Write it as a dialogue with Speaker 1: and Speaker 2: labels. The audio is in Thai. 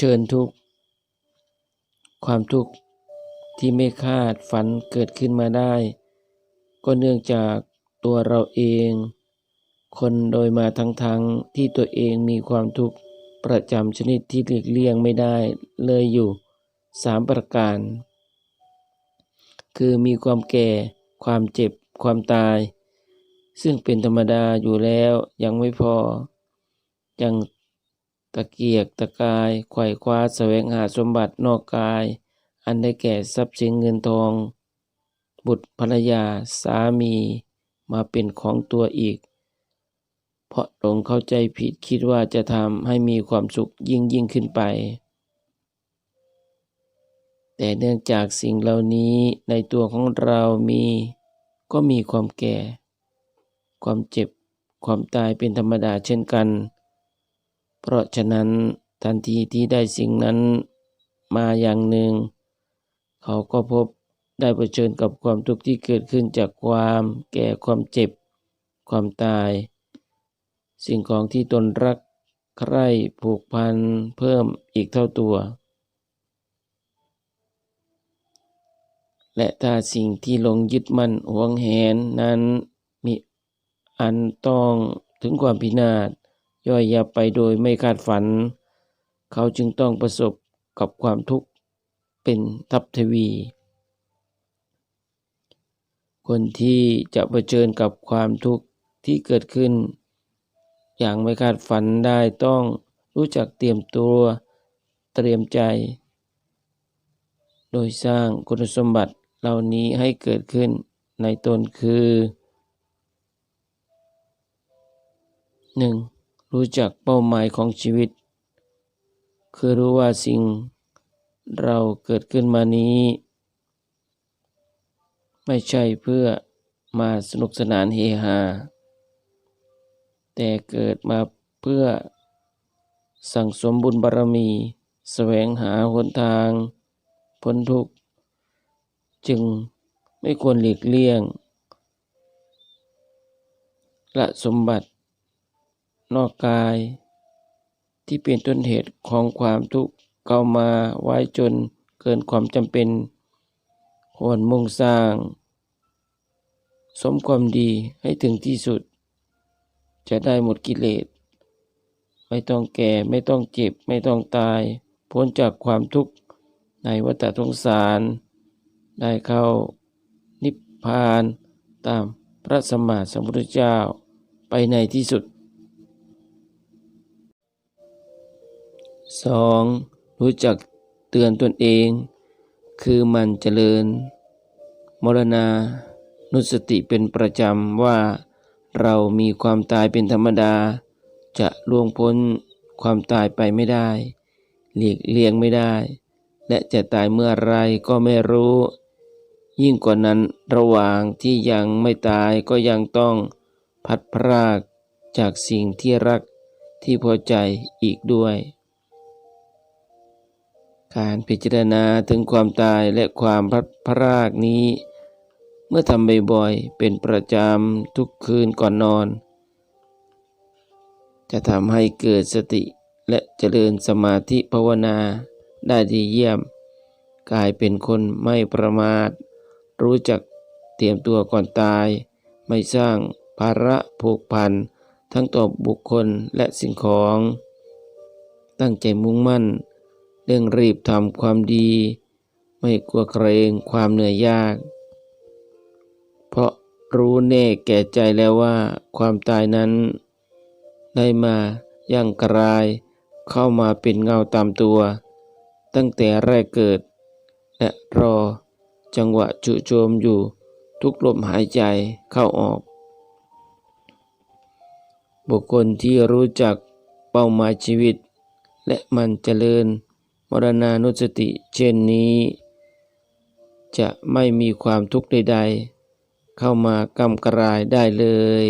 Speaker 1: ชิญทุกความทุกข์ที่ไม่คาดฝันเกิดขึ้นมาได้ ก็เนื่องจากตัวเราเอง คนโดยมาทั้งๆทที่ตัวเองมีความทุกข์ประจำชนิดที่หลีกเลี่ยงไม่ได้เลยอยู่สามประการ คือมีความแก่ ความเจ็บ ความตาย ซึ่งเป็นธรรมดาอยู่แล้วยังไม่พอ ยัง ตะเกียกตะกายไขว่คว้าแสวงหาสมบัตินอกกาย อันได้แก่ทรัพย์สินเงินทอง บุตรภรรยาสามีมาเป็นของตัวอีก เพราะหลงเข้าใจผิดคิดว่าจะทำให้มีความสุขยิ่งยิ่งขึ้นไป แต่เนื่องจากสิ่งเหล่านี้ในตัวของเรามีก็มีความแก่ ความเจ็บความตายเป็นธรรมดาเช่นกัน เพราะฉะนั้นทันทีที่ได้สิ่งนั้นมาอย่างหนึ่ง เขาก็พบได้เผชิญกับความทุกข์ที่เกิดขึ้นจากความแก่ความเจ็บ ความตาย สิ่งของที่ตนรักใคร่ผูกพันเพิ่มอีกเท่าตัว และถ้าสิ่งที่ลงยึดมั่นหวงแหนนั้นมีอันต้องถึงความพินาศ ย่อยยับไปโดยไม่คาดฝัน เขาจึงต้องประสบกับความทุกข์เป็นทับทวี คนที่จะเผชิญกับความทุกข์ที่เกิดขึ้น อย่างไม่คาดฝันได้ต้องรู้จักเตรียมตัวเตรียมใจ โดยสร้างคุณสมบัติเหล่านี้ให้เกิดขึ้นในตนคือ 1. รู้จักเป้าหมายของชีวิต คือรู้ว่าสิ่งเราเกิดขึ้นมานี้ ไม่ใช่เพื่อมาสนุกสนานเฮฮา แต่เกิดมาเพื่อสั่งสมบุญบารมี แสวงหาหนทางพ้นทุกข์ จึงไม่ควรหลีกเลี่ยง ละสมบัติ นอกกาย ที่เป็นต้นเหตุของความทุกข์เข้ามาไว้จนเกินความจำเป็นควรมุ่งสร้าง สมความดีให้ถึงที่สุด จะได้หมดกิเลส ไม่ต้องแก่ไม่ต้องเจ็บ ไม่ต้องตาย พ้นจากความทุกข์ในวัฏสงสาร ได้เข้านิพพานตามพระสมมาสัมพุทธเจ้าไปในที่สุด 2. รู้จักเตือนตนเอง คือมันเจริญ มรณานุสติเป็นประจำว่า เรามีความตายเป็นธรรมดา จะล่วงพ้นความตายไปไม่ได้ หลีกเลี่ยงไม่ได้ และจะตายเมื่อไรก็ไม่รู้ ยิ่งกว่านั้นระหว่างที่ยังไม่ตายก็ยังต้องพัดพรากจากสิ่งที่รักที่พอใจอีกด้วย การพิจารณาถึงความตายและความพัดพรากนี้ เมื่อทำบ่อยๆเป็นประจำทุกคืนก่อนนอน จะทำให้เกิดสติและเจริญสมาธิภาวนาได้ดีเยี่ยม กลายเป็นคนไม่ประมาท รู้จักเตรียมตัวก่อนตาย ไม่สร้างภาระผูกพัน ทั้งต่อบุคคลและสิ่งของ ตั้งใจมุ่งมั่น เร่งรีบทำความดี ไม่กลัวเกรงความเหนื่อยยาก เพราะรู้แน่แก่ใจแล้วว่าความตายนั้น ได้มาย่างกรายเข้ามาเป็นเงาตามตัว ตั้งแต่แรกเกิด และรอจังหวะจุโจมอยู่ทุกลมหายใจเข้าออก บุคคลที่รู้จักเป้าหมายชีวิต และมันเจริญ รณานุสติเช่นนี้ จะไม่มีความทุกข์ใด ๆ เข้ามากำกรายได้เลย